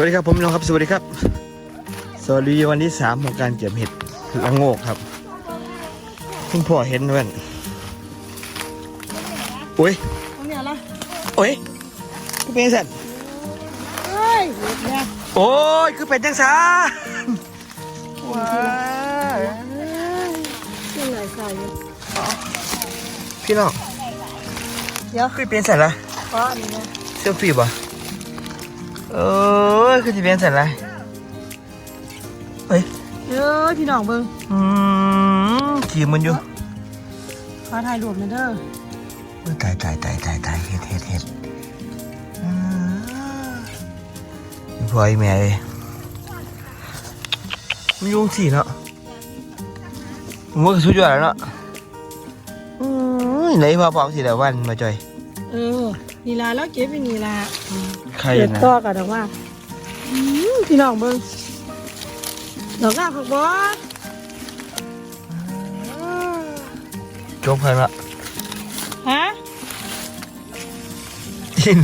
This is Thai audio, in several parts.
วัสดีครับผมพี่น้องครับ สวัสดีครับ สวัสดีวันที่สามของการเก็บเห็ดละโงกครับเพิ่งพ่อเห็นเว้นโอ้ยตรงเนี้ยละโอ้ยคือเป็นสัตว์เฮ้ยเห็ดเนี่ยโอ้ยคือเป็นจังสาว้าที่ไหนใส่อยู่พี่น้องเดี๋ยวคือเป็นสัตว์ละเพราะอันนี้นะเซลฟี่ป่ะ เออคือจะเป็นสัตว์ละเฮ้ยเดี๋ยวพี่น้องเบิ่งอืมขี่มันอยู่ขอถ่ายรูปหน่อยเด้อโอ้ยตายตายตายตายตายเห็ดเห็ดเห็ดอ่าอีพ่อไอ้แม่เอ้ยมันยุ่งสิเนาะผมว่าก็สุดยอดแล้วเนาะอืมไหนพ่อพ่อสิเดี๋ยววันมาจอยเออ นี่ละแล้วเก็บไปนี่ละใครเก็บนะต่อกับดอกว่าอืมพี่น้องเบิ่งดอกหน้าผักบอสจบกันละฮะกิน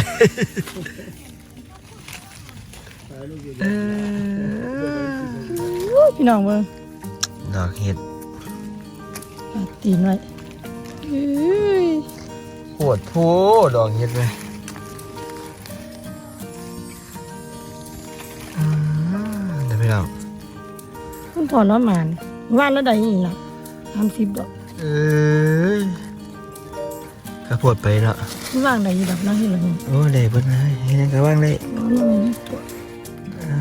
เออพี่น้องเบิ่งดอกเห็ดเอาตีนไว้เอ้ย ปวดโพดอกเห็ดเลยอืมเดี๋ยวพี่น้องคุณพ่อน้อหมานว่านแล้วได้อีกล่ะทำสิบดอก เอ้ยกระปวดไปเนาะว่างได้อีกดอกนะที่เราเห็นโอ้ได้เบิดเลยเฮ็ดหยังกระว่างได้อ๋อนี่มันตัวอ่า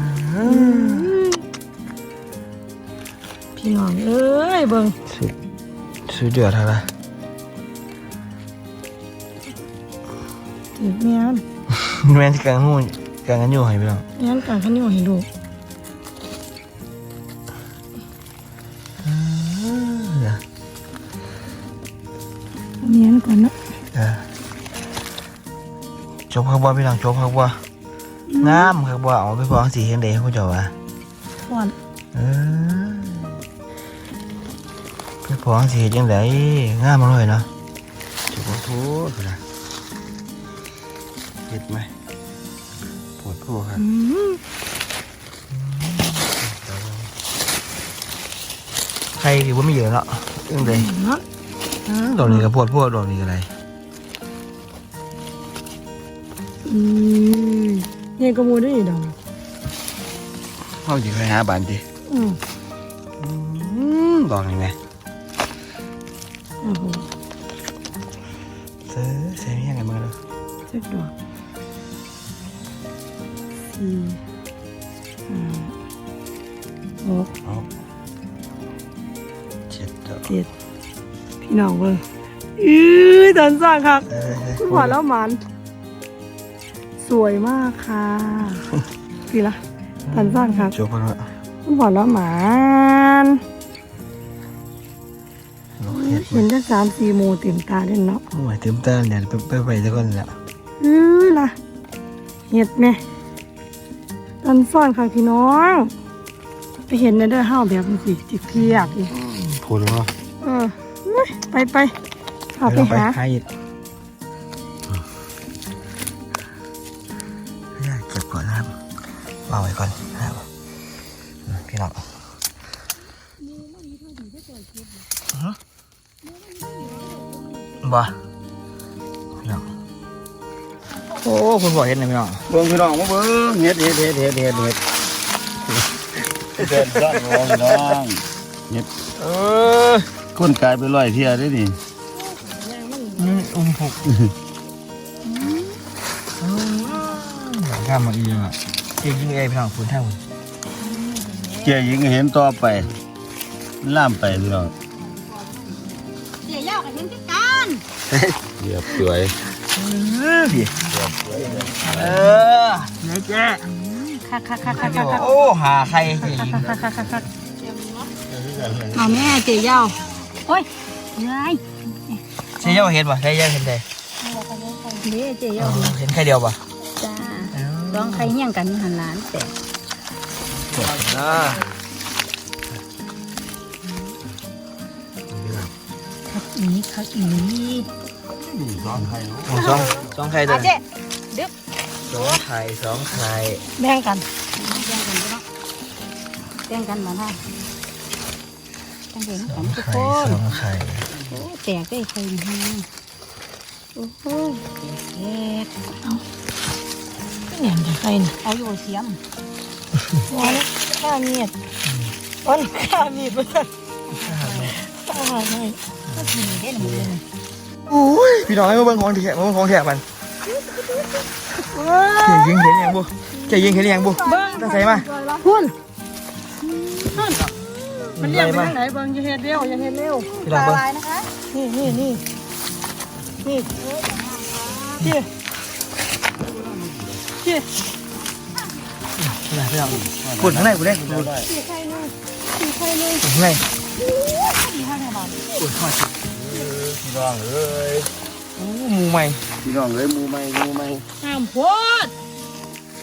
พี่น้องเอ้ยเบิ่งสุดสุดยอดเท่าละ ถือแม่นแม่นที่กลางหูกลางกันอยู่ให้พี่น้องแม่นกลางขันอยู่ให้ลูกเดี๋ยวแม่นก่อนเนาะเดี๋ยวจบครับว่าพี่น้องจบครับว่างามครับว่าเอาไปฟ้องสีเห็นเด้เขาเจ้าว่าก่อนเออไปฟ้องสีเฮ็ดจังไดงามมาเลยเนาะจบโทษนะ เฮ็ดไหมปวดโพครับอืมใครที่ว่าไม่เยอะเนาะจังไดเนาะดอกนี้ก็ปวดพวกดอกนี้ก็อะไรอืมเนี่ยกระมูด้วยนี่ดอกเขาอยู่ไปหาบานดิอืมดอกนี้ไงโอ้โหเสือเสือยังไงมึงเลยสักดอก สี่ห้าหกเอาเจ็ดดอกเจ็ดพี่น้องเบิ่งอื้อดันสร้างครับเออคุณพ่อแล้วหมัน สวยมากค่ะพี่ละดันสร้างครับจบแล้วคุณพ่อแล้วหมันดอกเห็ดเห็นจักสามสี่โมเต็มตาเด่นเนาะ โอ้ยเต็มตาเนี่ยไปไปไปตะก้อนแหละเอ้ยล่ะเห็ดแม่ ตันซ่อนค่ะพี่น้องไปเห็นในเด้อห้าวแบบนี้สิจิกเพียกอีกพูดว่าเออไปไปพาไปหาหาอีกเก็บก่อนนะครับวางไว้ก่อนนะครับพี่น้องบ่พี่น้อง โอ้คุณบอกเห็นไหมพี่น้องเบิ่งพี่น้องมาเบิ่งเฮ็ดเฮ็ดเฮ็ดเฮ็ดเฮ็ดเฮ็ดเดินซ่อนวงพี่น้องเฮ็ดเออคนกลายไปร้อยเที่ยได้นี่นี่อุ้มผูกข้ามมาอีกอะเองยิงเองพี่น้องคุณท่าคุณเจ้าหญิงเห็นต่อไปล่ามไปพี่น้องเดี๋ยวยาวกับเห็นที่กันเรียบสวย เออพี่เออไหนเจ๊คักคักคักคักคักคักโอ้หาใครเจ๊ยิงคักคักคักคักเอาแม่เจียาวโอ้ยยายใช่ยังเห็นป่ะใช่ยังเห็นได้เด้เจียาวเห็นใครเดียวป่ะจ้าร้องใครเฮี้ยงกันหันหลานแต่อ่าคักอีคักอี สองไข่เนาะสองสองไข่ตัวเจ๊สองไข่สองไข่แบ่งกันอแจ้งกันเนาะแจ้งกันมาท่าตั้งใจน้ำกันทุกไข่คนสองไข่โอ้แตกได้ใครมาโอ้โหแตกแหนมจะใครน่ะเอาอยู่เสียมว้าวข้ามีดวันข้ามีดเพื่อนข้าหาให้ก็กินได้หนึ่งเลย อุ้ยพี่น้องให้มาเบิ่งของแท้มาเบิ่งของแท้มันเจ๊ยิงเห็นยังบุเจ๊ยิงเห็นยังบุตั้งใจมาพุ่นมัมันนเรีเรียยกกไปไปทาทางงไหไหนนเบิ่งอย่าเฮ็ดเร็วอย่าเฮ็ดเร็วพี่น้องเบิ่งลายนะคะนี่นี่นี่นี่เจี๊ยเจี๊ยพี่น้องพี่น้องปุ่นข้างในปุ่นได้ปุ่นปุ่นสี่ไข่นึงสี่ไข่นึงข้างในดีเท่าไหร่บ้างปุ่นทอดพี่ น้องเอ้ยโอ้หมูใหม่พี่น้องเอ้ยหมูไหมหมูไหมห้ามโพด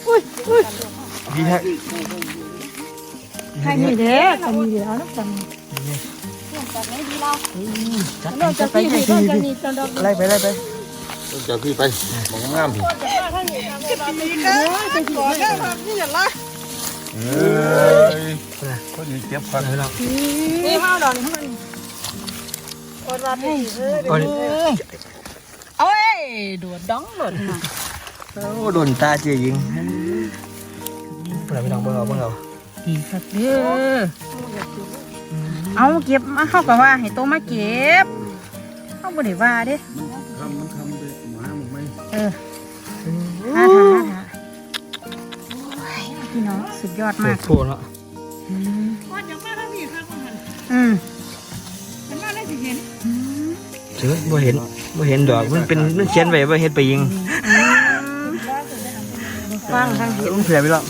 อุ้ยอุ้ยดีแท้ไข่นี่เด้ไข่นี่เด้เอาน้ำกันเรื่องจากไหนดีเราจัดนอกจากไปพี่จันี่ดนอกไปจากนี่ตอนดอกไล่ไปไล่ไปต้องจากพี่ไปมองงามพี่ดีกันก่อนนะครับนี่อย่าละเอ้ยพอดีเจ็บกันพี่น้องนี่ห้าดอกนี่ห้านี่อด รับให้เออโอ้ยเอาเอ้ยโดดดองโดดมาโอ้โดนตาเจ๊ยิงปุ่นพี่น้องเบิ่งเอาเบิ่งเอาดีสักเด้อเอาเก็บมาเข้ากับว่าให้โตมาเก็บเข้าบ่ได้ว่าเด้คำมันคำเลยหมาหมูไหมเออหาทางหาทางพี่น้องสุดยอดโอ้มากโหเนาะก่อนอย่างมากถ้าพี่ข้างหันอืม เจอบ่เห็นบ่เห็นดอกมันเป็นมันเขียนไว้ว่าเฮ็ดไปยิงฟังทางเอเดียวอมันเผื่อไปหรอก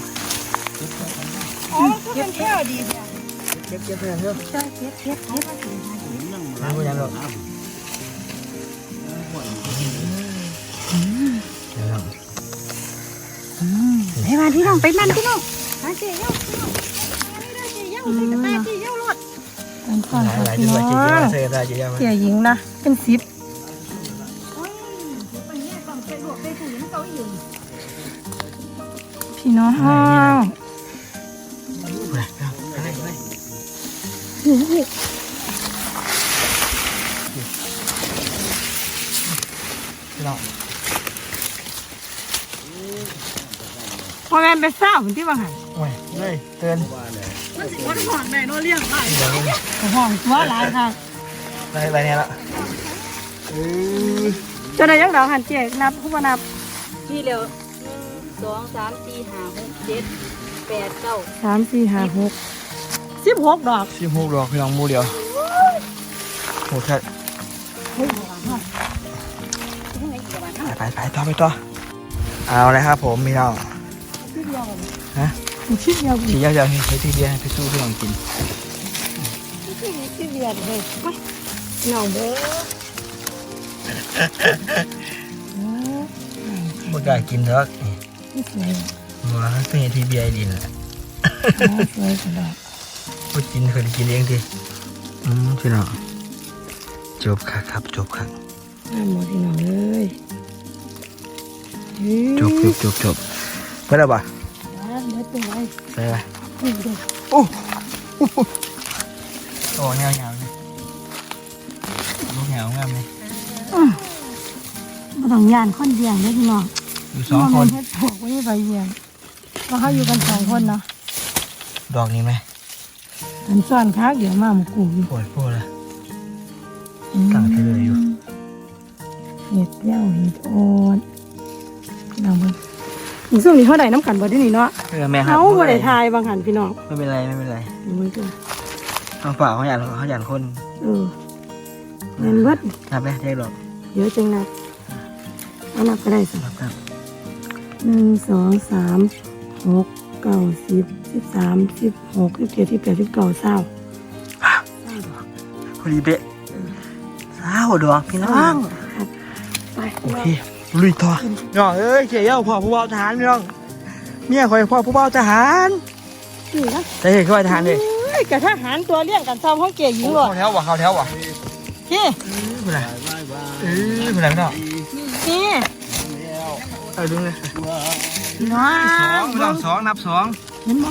อ๋อก็เป็นแค่ดีเนี่ยเก็บเก็บเผื่อเถอะเก็บเก็บเก็บน้ำบ่ยังหรอกเดี๋ยวน้องไปมาพี่น้องไปนั่นพี่น้องมาเจ๊เย้าเย้าสิกระแตที่เย้ารถ อันก่อนหลายค่ะหลายพี่จังหน้วัอดงเจ๊เยอะเซ่ได้เจ๊เยอะเสียหญิงนะเป็นสิบพี่น้องไปไปไปพี่น้องพอแม่ไปเศร้าผมที่บางหันโอ้ย เลยเตือนมันสิวันหอนแม่นอเลี้ยงได้เดี๋ยวนี้ห้องตัวหลายค่ะไปไปเนี่ยละเออจะได้ยังดอกหันเจ๊นับผู้มานับพี่เร็วหนึ่งสองสามสี่ห้าหกเจ็ดแปดเก้าสามสี่ห้าหกสิบหกดอกสิบหกดอกพี่น้องหมูเดียวโหแค่ไปไปไปต่อไปต่อเอาเลยครับผมพี่น้องฮะ ชิดเดียวทีเดียวจะให้ทีเดียวให้ไปสู้พี่น้องกินชิดเดียวเลยเหงาเด้อบ่กล้ากินเถอะนี่สวยว่าเป็นทีเบียดินแหละสวยสุดดอกบ่กินเคยกินเองทีอืมพี่น้องจบครับครับจบครับน้ำหมดที่น้องเลยจบจบจบจบเพื่อนบ่ เดเป็นไรใส่ไปนี่เด็กโอ้โหโอ้เงาเงาเลยลูกเงางามเลยมาต้องยานคนเดียงเด้อพี่น้องอยู่สองคนเฮ็ดถูกไว้ใบเดียงว่าเขาอยู่กันสองคนเนาะดอกนี้ไหมอันซ่อนค้าเดี๋ยวมาหมูกูอยู่ปวดปวดเลยตั้งใจเลยอยู่เห็ดเย้าเห็ดโอนพี่น้องเบิ่ง อีกส่วนนี้เท่าไหร่น้ำกันบ่ได้นี่เนาะเออแม่ครับเขาบ่ได้ทายบางหันพี่น้องไม่เป็นไรไม่เป็นไรมือตัวทางฝ่าเขาหยาดเขาหยาดคนเออเงินเบิดนับไหมได้ดอกเดี๋ยวจังนับเอานับก็ได้สินับครับหนึ่งสองสามหกเก้าสิบสิบสามสิบหกสิบเจ็ดสิบแปดสิบเก้าเศร้าพอดีเป๊ะสาวดอกพี่น้องไปโอเค ลุยต่อน้องเอ้ยเจียวพ่อผู้บ่าวทหารพี่น้องเมียคอยพ่อผู้บ่าวทหารนี่นะแต่เห็นเขาไปทหารเลยเอ้ยกับทหารตัวเลี้ยงกันซ้ำห้องเก๋หญิงหลอดเขาแถววะเขาแถววะพี่เป็นไรบายบายเออเป็นไรพี่น้องนี่แล้วเออดูเลยพี่น้อสองงพี่น้องสองนับสองเห็นบ่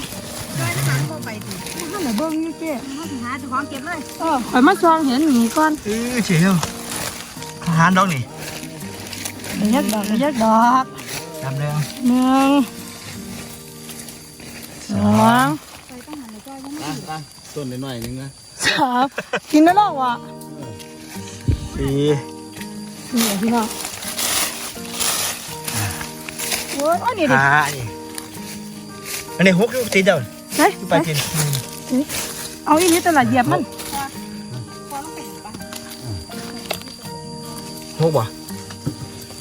ได้ทางบ่ไปดิท่านน่ะเบิ่งอยู่เจ้เขาสิหาเจ้าของเก็บเลยเออข่อยมาซองเห็นหนีก่อนเออเฉียวอาหารดอกนี่เรี ยกดอกเรียกดอกดำแดงหนึ่งสองตั้งตั้งต้นหน่อยๆนึงนะสามกินได้หรอวะสี่นี่อะพี่น้องโอ้ยอันนี้ดิห้านี่อันนี้หกอยู่ตีเดียวเฮ้ยไปกินเอาอีนี้ตลาดเหยียบมันหกบ่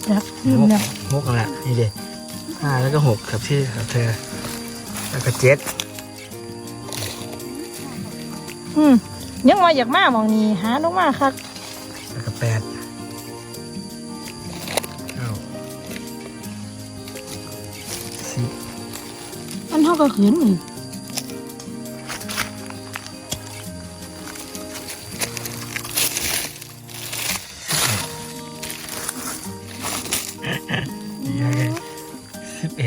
จับลืมแล้วหกอะไรนี่เด็ห้าแล้วก็หกกับที่กับเธอ แล้วก็เจ็ดอืมยังมาอยากมาหมองนี้หาลงมาครับแล้วก็แปดเก้าสิบมันเท่ากับขืนอีก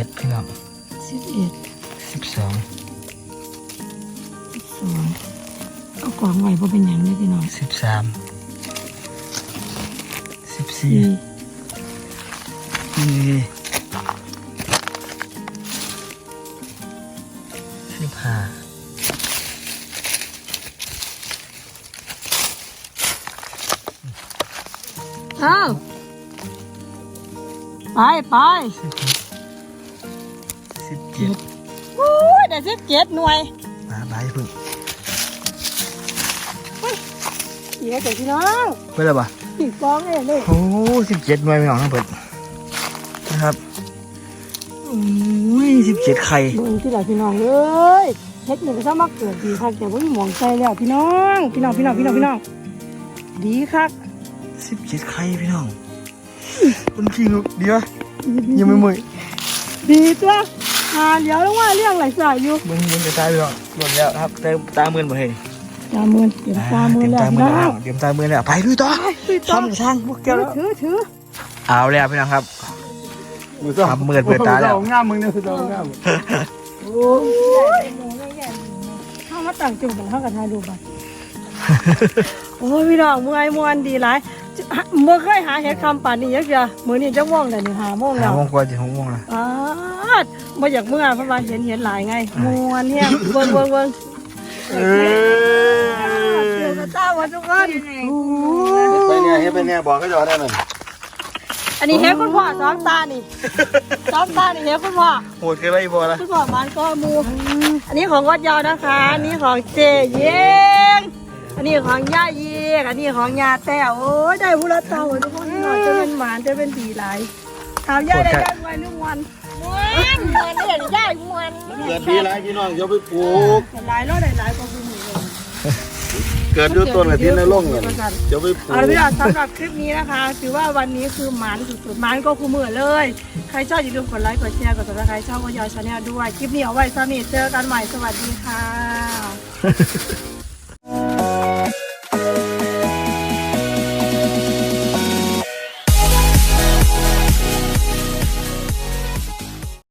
ดพี่น้องสิบเอ็ดสิบสองสองเอากล่องไว้เพราะเป็นอย่างนี้พี่น้องสิบสามสิบสี่สี่สี่สิบห้าอ้าวไปไปสิบ เจ็ดโอ้ยได้สิบเจ็ดหน่วยมาบายพึ่งเดี๋ยวเดี๋ยวพี่น้องไปแล้วปะอีกกองเลยเลยโอ้สิบเจ็ดหน่วยไม่ออกนะเปิดนะครับโอ้ยสิบเจ็ดไข่เบิ่งที่ไหนพี่น้องเอ้ยเฮ็ดหนึ่งก็สามารถเกิดดีคักแต่ว่ามีหมองใจแล้วพี่น้อง พี่น้องพี่น้องพี่น้องพี่น้องดีคักสิบเจ็ดไข่พี่น้องคุณจริงลูกดีปะยังไม่หมดดีตัว อ่าเดี๋ยวลงว่าเรื่องไหลสายอยู่มึงมึงจะตายไปหรอกหมดแล้วครับเต็มตามือหมดเลยตามือเดี๋ยวตามือเต็มแล้วตามือพี่น้แล้อวงเต็มตามือแล้วไปลุยต่อถือทำช่างพวกแกแล้วถือถือเอาแล้วพี่น้องครับมือซ้อครับมืดเปิดตาแล้วงามมึงเนี่ยมือซ้อมงามโอ้ยเข้ามาต่างจุ่มกันเข้ากับทายดูบัตรโอ้ยพี่น้องเมื่อยมวนดีหลาย เมื่อเคยหาเห็ดคำป่านนี้ยักษ์มือนี้จะว่องแต่นี่หาโมงหาแล้วโมงกว่าจะหกโมงละอ้าดมาอยากเมื่อเพราะว่าเห็นเห็นหลายไงมวนเนี่ยเบิ่งเบิ่งเบิ่งเอเดี๋ยวอกระต้าวันทุกคนไปเนี่ยเฮ็ดไปเนี่ยบอกก็จะได้นั่นอันนี้เห็นคุณพ่อซ้อมตานี่ซ้อมตานี่เห็นคุณพ่อ โหดเกินไปอีกพอละคุณพ่อมันก็มูอันนี้ของวัดยาวนะคะ อันนี้ของเจเยง อันนี้ของย่าเยง อันนี้ของยาแต้วโอ้ยได้บุรเตาทุกคนหน่อยจะเป็นหวานจะเป็นดีหลายถามย่าได้ย่าวันหนึ่งวันมวนมวนได้ย่ามวนเกิดดีไรพี่น้องอย่าไปปลูกหลายร้อยหลายๆก็คือหมูเลยเกิดด้วยต้นกับที่ในร่องเงินอย่าไปปลูเอากละพี่น้องสำหรับคลิปนี้นะคะ ถือว่าวันนี้คือหมานสุดๆหมานก็คู่มือเลย ใครชอบอย่าลืมกดไลค์กดแชร์กดติดตามใครชอบก็ยอชาแนลด้วยคลิปนี้เอาไว้สนิทเจอกันใหม่สวัสดีค่ะ